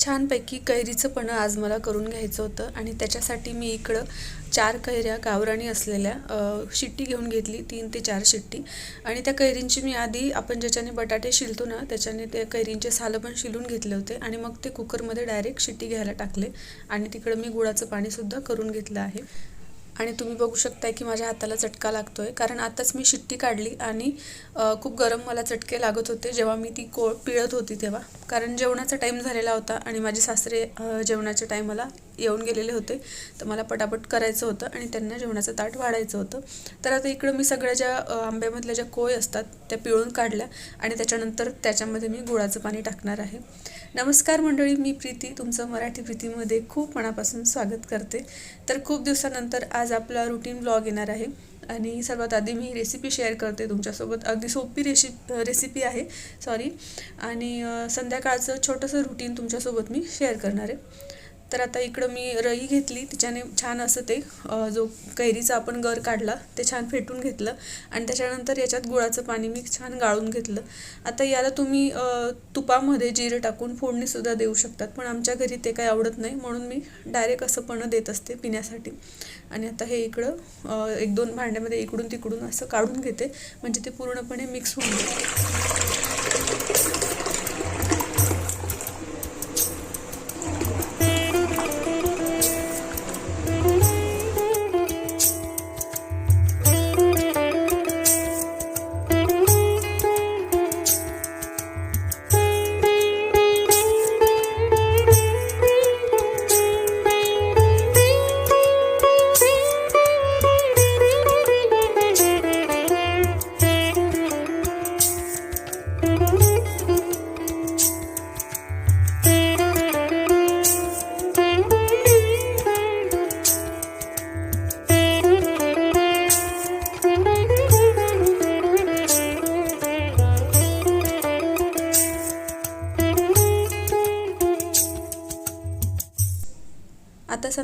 छानपैकी कैरीचं पणं आज मला करून घ्यायचं होतं आणि त्याच्यासाठी मी इकडं चार कैऱ्या गावराणी असलेल्या शिट्टी घेऊन घेतली तीन ते चार शिट्टी. आणि त्या कैरींची मी आधी आपण ज्याच्याने बटाटे शिलतो ना त्याच्याने ते कैरींचे सालं पण शिलून घेतले होते आणि मग ते कुकरमध्ये डायरेक्ट शिट्टी घ्यायला टाकले आणि तिकडं मी गुळाचं पाणीसुद्धा करून घेतलं आहे. आणि तुम्ही बघू शकताय की माझ्या हाताला चटका लागतो आहे कारण आताच मी शिट्टी काढली आणि खूप गरम मला चटके लागत होते जेव्हा मी ती को पिळत होती तेव्हा. कारण जेवणाचा टाईम झालेला होता आणि माझे सासरे जेवणाच्या टाईमाला येऊन गेलेले होते. तर मला पटापट करायचं होतं आणि त्यांना जेवणाचं ताट वाढायचं होतं. तर आता इकडं मी सगळ्या ज्या आंब्यामधल्या ज्या कोय असतात त्या पिळून काढल्या आणि त्याच्यानंतर त्याच्यामध्ये मी गुळाचं पाणी टाकणार आहे. नमस्कार मंडळी मी प्रीती. तुमचं मराठी प्रीतीमध्ये खूप मनापासून स्वागत करते. तर खूप दिवसानंतर आज आज आपला रुटीन ब्लॉग येणार आहे. आणि सर्वात आधी मी रेसिपी शेअर करते तुमच्यासोबत. अगदी सोपी रेशि रेसिपी आहे. सॉरी आणि संध्याकाळचं छोटंसं रुटीन तुमच्यासोबत मी शेअर करणार आहे. तर आता इकडं मी रई घेतली तिच्याने छान असं ते जो कैरीचा आपण गर काढला ते छान फेटून घेतलं आणि त्याच्यानंतर याच्यात गुळाचं पाणी मी छान गाळून घेतलं. आता याला तुम्ही तुपामध्ये जिरं टाकून फोडणीसुद्धा देऊ शकतात पण आमच्या घरी ते काही आवडत नाही म्हणून मी डायरेक्ट असं पण देत असते पिण्यासाठी. आणि आता हे इकडं एक दोन भांड्यामध्ये इकडून तिकडून असं काढून घेते म्हणजे ते पूर्णपणे मिक्स होऊन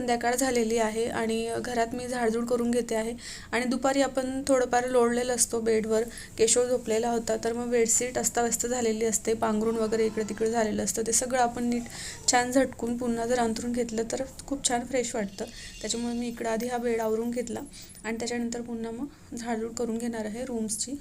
संध्याकाळ झालेली आहे आणि घरात मी झाडझूड करून घेते आहे. आणि दुपारी आपण थोडंफार लोळलेलं असतो बेडवर. केशव झोपलेला होता तर मग बेडशीट अस्ताव्यस्त झालेली असते. पांघरून वगैरे इकडे तिकडे झालेलं असतं. ते सगळं आपण नीट छान झटकून पुन्हा जर अंथरून घेतलं तर खूप छान फ्रेश वाटतं. त्याच्यामुळे मी इकडं आधी हा बेड आवरून घेतला आणि त्याच्यानंतर पुन्हा मग झाडझूड करून घेणार आहे रूम्सची.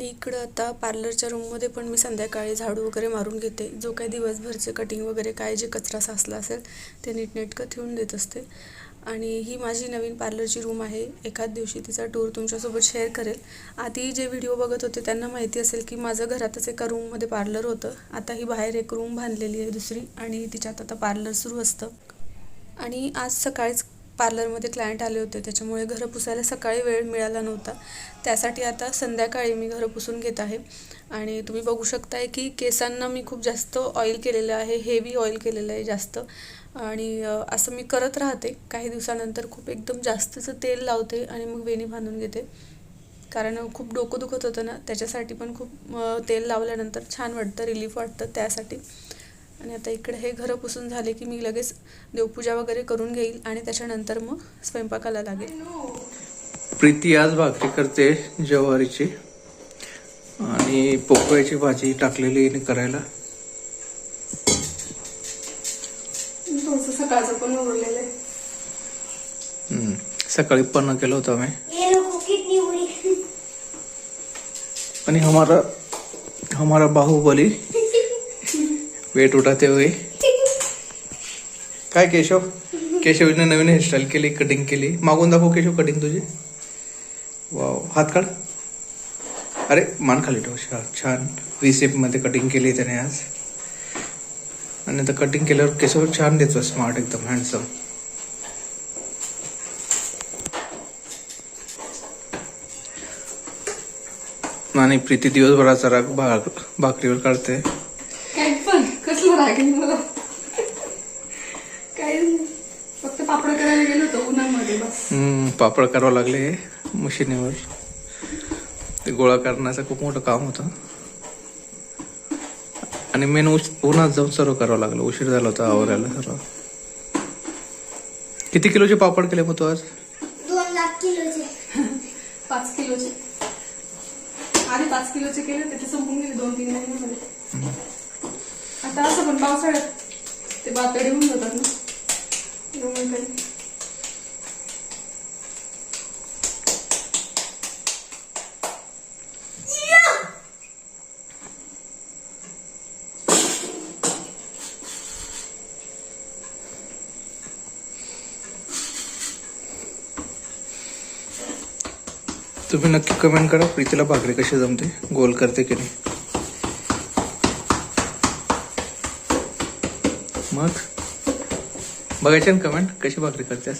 आणि इकडं आता पार्लरच्या रूममध्ये पण मी संध्याकाळी झाडू वगैरे मारून घेते. जो काही दिवसभरचे कटिंग वगैरे काय जे कचरा साचला असेल ते नीटनेटकं ठेवून देत असते. आणि ही माझी नवीन पार्लरची रूम आहे. एखाद दिवशी तिचा टूर तुमच्यासोबत शेअर करेल. आधी जे व्हिडिओ बघत होते त्यांना माहिती असेल की माझं घरातच एका रूममध्ये पार्लर होतं. आता ही बाहेर एक रूम बांधलेली आहे दुसरी आणि तिच्यात आता पार्लर सुरू असतं. आणि आज सकाळीच पार्लरमध्ये क्लायंट आले होते त्याच्यामुळे घरं पुसायला सकाळी वेळ मिळाला नव्हता. त्यासाठी आता संध्याकाळी मी घरं पुसून घेत आहे. आणि तुम्ही बघू शकताय की केसांना मी खूप जास्त ऑइल केलेलं आहे हेवी ऑइल केलेलं आहे जास्त. आणि असं मी करत राहते. काही दिवसानंतर खूप एकदम जास्तचं तेल लावते आणि मग वेणी बांधून घेते. कारण खूप डोकं दुखत होतं ना त्याच्यासाठी पण खूप तेल लावल्यानंतर छान वाटतं रिलीफ वाटतं त्यासाठी. आणि आता इकडे हे घरं पुसून झाले की मी लगेच देवपूजा वगैरे करून घेईल आणि त्याच्यानंतर मग स्वयंपाकाला लागेल. प्रीती आज भाकरी करते ज्वारीची आणि पोकळ्याची भाजी टाकलेली आहे करायला. सकाळचं पण उरलेलं. सकाळी पण केलं होतं आम्ही. ये लोगों कितनी बुरी आणि हमारा हमारा बाहुबली वेट उठाते हुए. काय केशव? केशवने नवीन हेअरस्टाईल केली कटिंग केली. मागून दाखव केशव कटिंग तुझी. वाव हात काढ. अरे मान खाली ठेव छान छान. वी मध्ये कटिंग केली त्याने आज. आणि आता कटिंग केल्यावर केशव छान देतो स्मार्ट एकदम हँडसम आणि प्रीती दिवसभराचा राग भाकरीवर काढते. कसलं रागेल मला काय फक्त पापड करायला गेलो होतो उन्हामध्ये बस. पापड करावं लागले मशिनीवर. ते गोळा करण्याचं खूप मोठं काम होतं. आणि मेन उन्हात जाऊन सर्व करावं लागलं. उशीर झाला होता आवरायला सर्व. किती किलोचे पापड केले मग तू आज? दोन लाख किलोचे. पाच किलोचे. आधी पाच किलोचे केले होते ते संपून गेले दोन तीन महिन्यामध्ये आता असं पण पावसाळ्यात ते बातडी होऊन जातात ना. त्यामुळे तुम्ही नक्की कमेंट करा प्रीतीला भाकरी कशी जमते गोल करते की नाही. मग? बघायचे ना कमेंट कशी भाकरी करते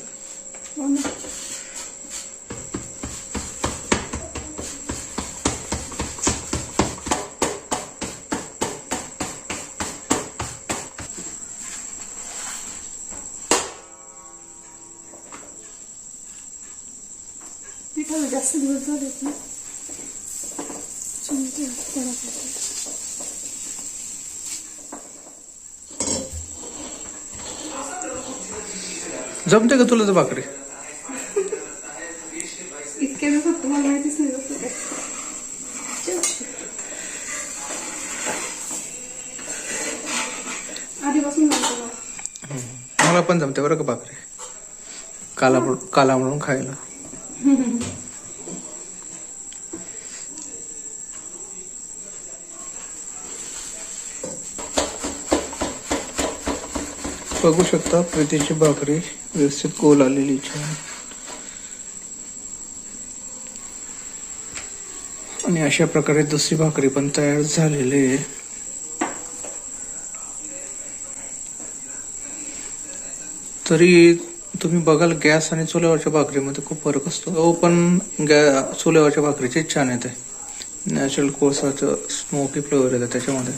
जास्त दिवस झालेत ना चिमटे कडक होते. जमते का तुला तर भाकरी? इतके माहितीच नाही आधीपासून मला. मला पण जमते बरं का भाकरी? काला काला म्हणून खायला. बघू शकता प्रीतीची भाकरी व्यवस्थित गोल आलेली छान आणि अशा प्रकारे दुसरी भाकरी पण तयार झालेली आहे. तरी तुम्ही बघाल गॅस आणि चुल्यावरच्या भाकरीमध्ये खूप फरक असतो. हो पण गॅ चुल्यावरच्या भाकरीचे छान येते. नॅचरल कोळसाचं स्मोकी फ्लेवर येतं त्याच्यामध्ये.